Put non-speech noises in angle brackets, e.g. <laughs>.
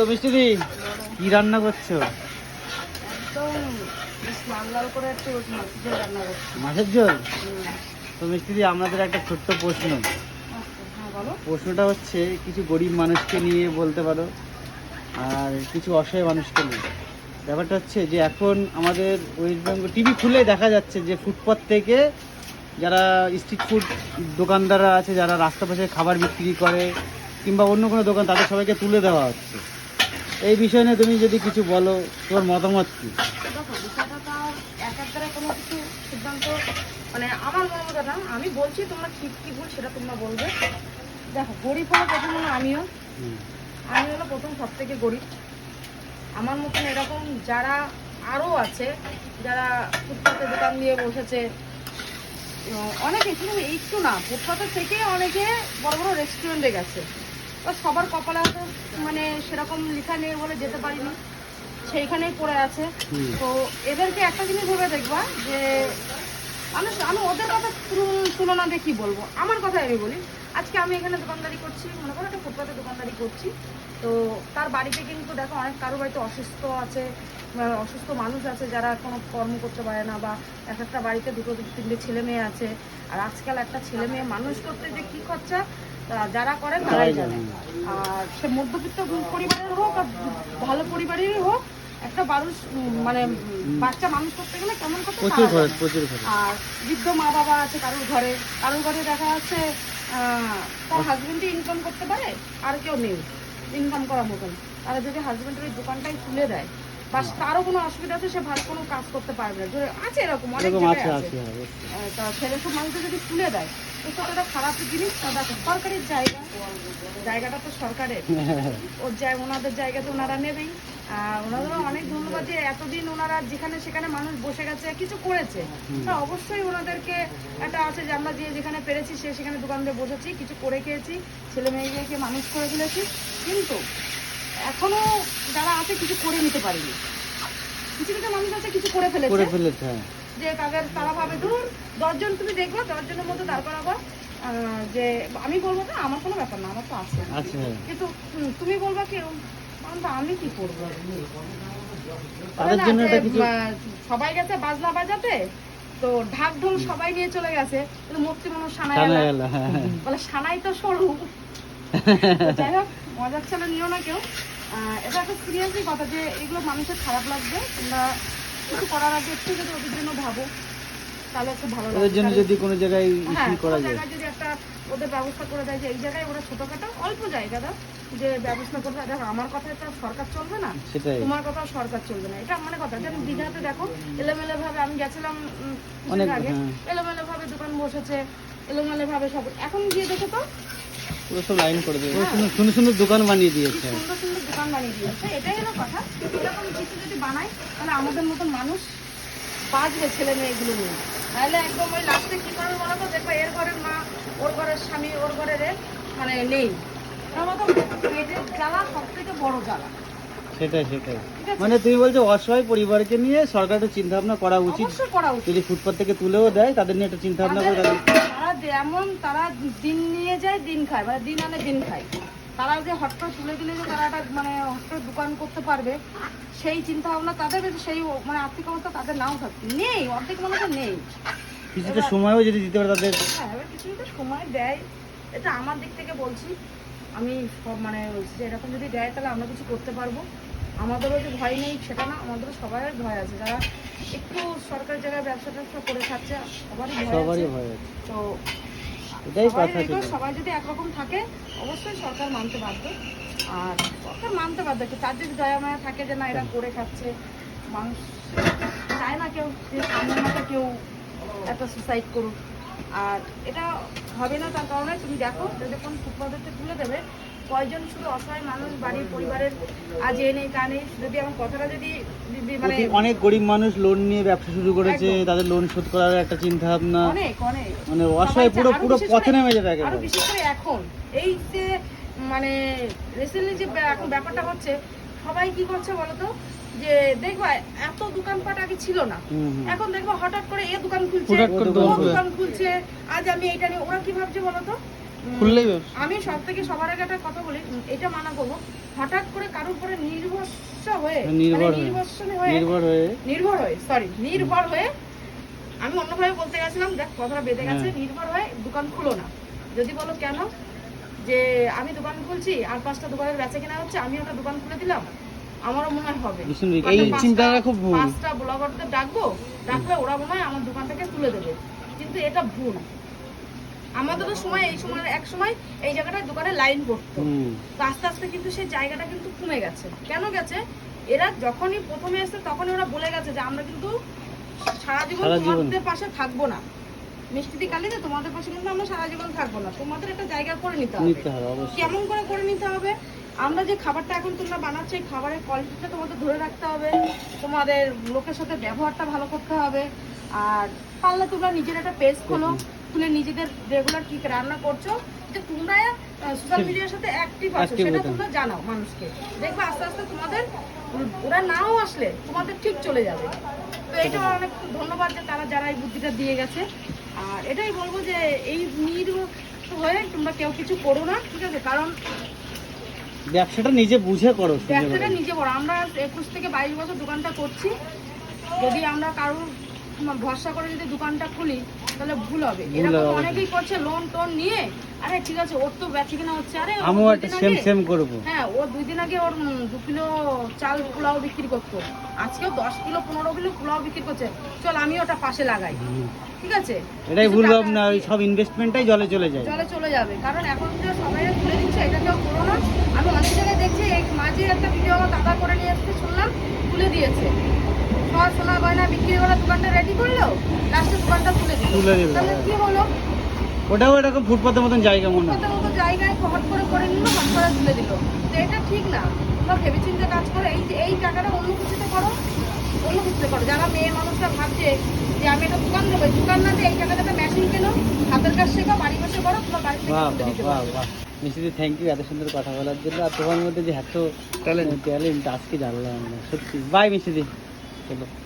তো মিষ্টিদি কি রান্না করছ? মাছের ঝোল। তো মিষ্টিদি আমাদের একটা ছোট্ট প্রশ্ন। প্রশ্নটা হচ্ছে, কিছু গরিব মানুষকে নিয়ে বলতে পারো, আর কিছু অসহায় মানুষকে নিয়ে। ব্যাপারটা হচ্ছে যে, এখন আমাদের ওয়েস্ট বেঙ্গল টিভি খুলে দেখা যাচ্ছে যে ফুটপাথ থেকে যারা স্ট্রিট ফুড দোকানদাররা আছে, যারা রাস্তা পাশে খাবার বিক্রি করে, কিংবা অন্য কোনো দোকান, তাদের সবাইকে তুলে দেওয়া হচ্ছে। এই বিষয় নিয়ে তুমি যদি কিছু বলো তোমার মতামত কি? মানে আমার মনে মতো না আমি বলছি তোমরা ঠিক কি ভুল সেটা তোমরা বলবে। দেখো গরিব হলো প্রথম হলো আমিও। আমি হলো প্রথম সব থেকে গরিব। আমার মতন এরকম যারা আরও আছে যারা ফুটপাতে দোকান দিয়ে বসেছে অনেকে শুধু একটু না ফুটপাতে থেকে অনেকে বড় বড় রেস্টুরেন্টে গেছে। বা সবার কপালে হয়তো মানে সেরকম লেখা নেই বলে যেতে পারিনি। সেইখানেই পড়ে আছে। তো এদেরকে একটা জিনিস ভেবে দেখবা যে আমি আমি ওদের কথা তুল- তুলনা দিয়ে কি বলব? আমার কথা আমি বলি। আজকে আমি এখানে দোকানদারি করছি মনে করো একটা ফুটপাতে দোকানদারি করছি। তো তার বাড়িতে কিন্তু দেখো অনেক কারও বাড়িতে অসুস্থ আছে অসুস্থ মানুষ আছে যারা কোনো কর্ম করতে পারে না বা এক একটা বাড়িতে দুটো দুটো তিনটে ছেলে মেয়ে আছে আর আজকাল একটা ছেলে মেয়ে মানুষ করতে যে কি খরচা তা যারা করেন তারাই জানে। আর সে মধ্যবিত্ত পরিবারের হোক আর ভালো পরিবারেরই হোক একটা মানুষ মানে বাচ্চা মানুষ করতে গেলে কেমন করতে আর বৃদ্ধ মা বাবা আছে কারোর ঘরে কারোর ঘরে দেখা যাচ্ছে আহ, তার হাজবেন্ডই ইনকাম করতে পারে আর কেউ নেই ইনকাম করার মতন। তারা যদি হাজবেন্ডের ওই দোকানটাই তুলে দেয় বা তারও কোনো অসুবিধা আছে সে ভালো কোনো কাজ করতে পারবে না। আছে এরকম অনেক জায়গায় আছে তা ছেলে সব মানুষকে যদি তুলে দেয় তো কতটা খারাপ জিনিস? দেখো সরকারের জায়গা। জায়গাটা তো সরকারের। <laughs> ওর জায় ওনাদের জায়গা তো ওনারা নেবেই। আর ওনাদেরও অনেক ধন্যবাদ যে এতদিন ওনারা যেখানে সেখানে মানুষ বসে গেছে কিছু করেছে। তা অবশ্যই ওনাদেরকে একটা আছে যে আমরা যে যেখানে পেরেছি সে সেখানে দোকান দিয়ে বসেছি কিছু করে খেয়েছি। ছেলে মেয়েকে মানুষ করে ফেলেছি কিন্তু এখনও যারা আছে কিছু করে নিতে পারেনি। কিছু কিছু মানুষ আছে কিছু করে করে ফেলেছে ফেলেছে হ্যাঁ। যে তাদের তারা ভাবে ধর দশজন তুমি দেখব দশজনের মধ্যে দাঁড় করাবো যে আমি বলব না আমার কোনো ব্যাপার না আমার তো আছে। হ্যাঁ। কিন্তু তুমি বলবা কেউ আমি কি করব? সবাই গেছে বাজনা বাজাতে তো ঢাক ঢোল সবাই নিয়ে চলে গেছে। কিন্তু মূর্তি মানুষ সানাই হ্যাঁ। বলে সানাই তো সরু। <laughs> যাই হোক মজার চলে নিও না কেউ। এটা একটা সিরিয়াসলি কথা যে এগুলো মানুষের খারাপ লাগবে। তোমরা কিছু করার আগে একটু যদি ওদের জন্য ভাবো তাহলে একটু ভালো ওদের জন্য যদি কোনো জায়গায় হ্যাঁ করা যায়। যদি একটা ওদের ব্যবস্থা করে দেয় যে এই জায়গায় ওরা ছোটখাটো অল্প জায়গা দাও যে ব্যবস্থা করে দেয় দেখো আমার কথায় তো আর সরকার চলবে না। তোমার কথা সরকার চলবে না। এটা মানে কথা যেমন দীঘাতে দেখো এলোমেলো ভাবে আমি গেছিলাম অনেক, আগে। হ্যাঁ। এলোমেলো ভাবে দোকান বসেছে এলোমেলো ভাবে সব এখন গিয়ে দেখো তো পুরো সব লাইন করে দেবে সুন্দর সুন্দর সুন্দর দোকান বানিয়ে দিয়েছে। সুন্দর সুন্দর দোকান বানিয়ে দিয়েছে। এটাই হলো কথা। এরকম কিছু যদি বানায় তাহলে আমাদের মতন মানুষ বাঁচবে ছেলে মেয়েগুলো নিয়ে। তাহলে একদম ওই লাস্টে কি করবে বলো তো? দেখো এর ঘরের মা ওর ঘরের স্বামী ওর ঘরের মানে নেই। পেটের জ্বালা সব থেকে বড় জ্বালা। সেটাই সেটাই। মানে তুমি বলছো অসহায় পরিবারকে নিয়ে সরকার একটা চিন্তা ভাবনা করা উচিত। করা উচিত। যদি ফুটপাথ থেকে তুলেও দেয় তাদের নিয়ে একটা চিন্তা ভাবনা করে যেমন তারা দিন নিয়ে যায় দিন খায়। মানে দিন আনে দিন খায়। তারা যে তুলে দিলে যে তারা একটা মানে দোকান করতে পারবে সেই চিন্তা ভাবনা তাদের সেই মানে আর্থিক অবস্থা তাদের নাও থাকবে নেই অর্ধেক মানুষের নেই। কিছুটা সময়ও যদি দিতে পারে তাদের। হ্যাঁ এবার কিছু কিছু সময় দেয়। এটা আমার দিক থেকে বলছি। আমি সব মানে এরকম যদি দেয় তাহলে আমরা কিছু করতে পারব। আমাদেরও যে ভয় নেই সেটা না আমাদেরও সবাই ভয় আছে। যারা একটু সরকারি জায়গায় ব্যবসা ট্যাবসা করে খাচ্ছে সবারই ভয় সবারই আছে। ভয় আছে। তো এটাই সবাই কথা সবাই যদি একরকম থাকে অবশ্যই সরকার মানতে বাধ্য। আর সরকার মানতে বাধ্য কি তার যদি দয়া মায়া থাকে যে না এরা করে খাচ্ছে মানুষ চায় না কেউ সামনে মাঠে কেউ একটা সুসাইড করুক। আর এটা হবে না তার কারণে তুমি দেখো যখন ফুটপাথে তুলে দেবে কয়জন শুধু অসহায় মানুষ বাড়ির পরিবারের আজ এ নেই তা নেই যদি আমার কথাটা যদি মানে অনেক গরিব মানুষ লোন নিয়ে ব্যবসা শুরু করেছে তাদের লোন শোধ করার একটা চিন্তা ভাবনা অনেক অনেক। মানে অসহায় পুরো পুরো পথে নেমে যাবে একেবারে। বিশেষ করে এখন। এই যে মানে রিসেন্টলি যে এখন ব্যাপারটা হচ্ছে সবাই কি করছে বলতো? যে দেখবা এত দোকানপাট আগে ছিল না। এখন দেখব হঠাৎ করে এ দোকান খুলছে দোকান খুলছে আজ আমি এইটা নিয়ে ওরা কি ভাবছে বলতো? খুললেই আমি সব থেকে সবার আগে একটা কথা বলি এটা মানা করব। হঠাৎ করে কারোর উপরে নির্ভরস হয়ে নির্ভর মানে হয়ে। নির্ভর হয়ে। নির্ভর হয়ে সরি নির্ভর হয়ে আমি অন্যভাবে বলতে গেছিলাম দেখ কথাটা বেঁধে গেছে হ্যাঁ। নির্ভর হয়ে দোকান খুলো না। যদি বলো কেন? যে আমি দোকান খুলছি আর পাঁচটা দোকানের বেচা কেনা হচ্ছে আমি ওটা দোকান খুলে দিলাম আমারও মনে হয় হবে। এই পাঁচটা- চিন্তাটা খুব ভুল। পাঁচটা ব্লগারদের ডাকবো ডাকলে ওরা মনে হয় আমার দোকান থেকে তুলে দেবে। কিন্তু এটা ভুল। আমাদেরও সময় এই সময় এক সময় এই জায়গাটায় দোকানে লাইন পড়তো তো আস্তে আস্তে কিন্তু সেই জায়গাটা কিন্তু কমে গেছে। কেন গেছে? এরা যখনই প্রথমে এসে তখনই ওরা বলে গেছে যে আমরা কিন্তু সারা জীবন তোমাদের পাশে থাকব না। মিষ্টিদি কালিতে তোমাদের পাশে কিন্তু আমরা সারা জীবন থাকব না। তোমাদের একটা জায়গা করে নিতে হবে। কেমন করে করে নিতে হবে? আমরা যে খাবারটা এখন তোমরা বানাচ্ছো এই খাবারের কোয়ালিটিটা তোমাদের ধরে রাখতে হবে। তোমাদের লোকের সাথে ব্যবহারটা ভালো করতে হবে। আর পারলে তোমরা নিজের একটা পেজ খোলো। খুলে নিজেদের রেগুলার কি রান্না করছ যে তোমরা সোশ্যাল মিডিয়ার সাথে অ্যাক্টিভ আছো সেটা তোমরা জানাও মানুষকে। দেখবে আস্তে আস্তে তোমাদের ওরা নাও আসলে তোমাদের ঠিক চলে যাবে। তো এটা অনেক ধন্যবাদ যে তারা যারা এই বুদ্ধিটা দিয়ে গেছে। আর এটাই বলব যে এই নির্ভর হয়ে তোমরা কেউ কিছু করো না ঠিক আছে? কারণ ব্যবসাটা নিজে বুঝে করো ব্যবসাটা নিজে করো। আমরা একুশ থেকে বাইশ বছর দোকানটা করছি। যদি আমরা কারোর ভরসা করে যদি দোকানটা খুলি তাহলে ভুল হবে। এরকম অনেকেই করছে লোন টোন নিয়ে। আরে ঠিক আছে ওর তো বেচে কিনা হচ্ছে। আরে আমিও একটা সেম সেম করব। হ্যাঁ ও দুই দিন আগে ওর দু কিলো চাল পোলাও বিক্রি করতো। আজকেও দশ কিলো পনেরো কিলো পোলাও বিক্রি করছে। চল আমি ওটা পাশে লাগাই। ঠিক আছে? এটাই ভুল ভাবনা ওই সব ইনভেস্টমেন্টটাই জলে চলে যায়। জলে চলে যাবে। কারণ এখন যে সবাই খুলে দিচ্ছে এটা কেউ করো না। আমি অনেক জায়গায় দেখছি মাঝে একটা ভিডিও আমার দাদা করে নিয়ে এসেছে শুনলাম খুলে দিয়েছে। সব সোনা গয়না বিক্রি করে দোকানটা রেডি করল লাস্টে দোকানটা তুলে দিল। তুলে দিল, তাহলে হ্যাঁ। কি হলো? ওটাও এরকম ফুটপাতের মতন জায়গা মনে হয়। মতো জায়গায় হট করে করে নিল হট করে তুলে দিল। তো এটা ঠিক না। তোমরা ভেবেচিন্তে কাজ করো এই যে এই টাকাটা অন্য কিছুতে করো অন্য কিছুতে করো। যারা মেয়ে মানুষরা ভাবছে যে আমি একটা দোকান দেবো দোকান না দিয়ে এই টাকাটা একটা মেশিন কেনো? হাতের কাজ শেখো বাড়ি বসে করো তোমার বাড়ি থেকে। মিষ্টিদি থ্যাংক ইউ এত সুন্দর কথা বলার জন্য। আর তোমার মধ্যে যে এত ট্যালেন্ট ট্যালেন্ট আজকে জানলাম আমরা সত্যি। বাই মিষ্টিদি চলো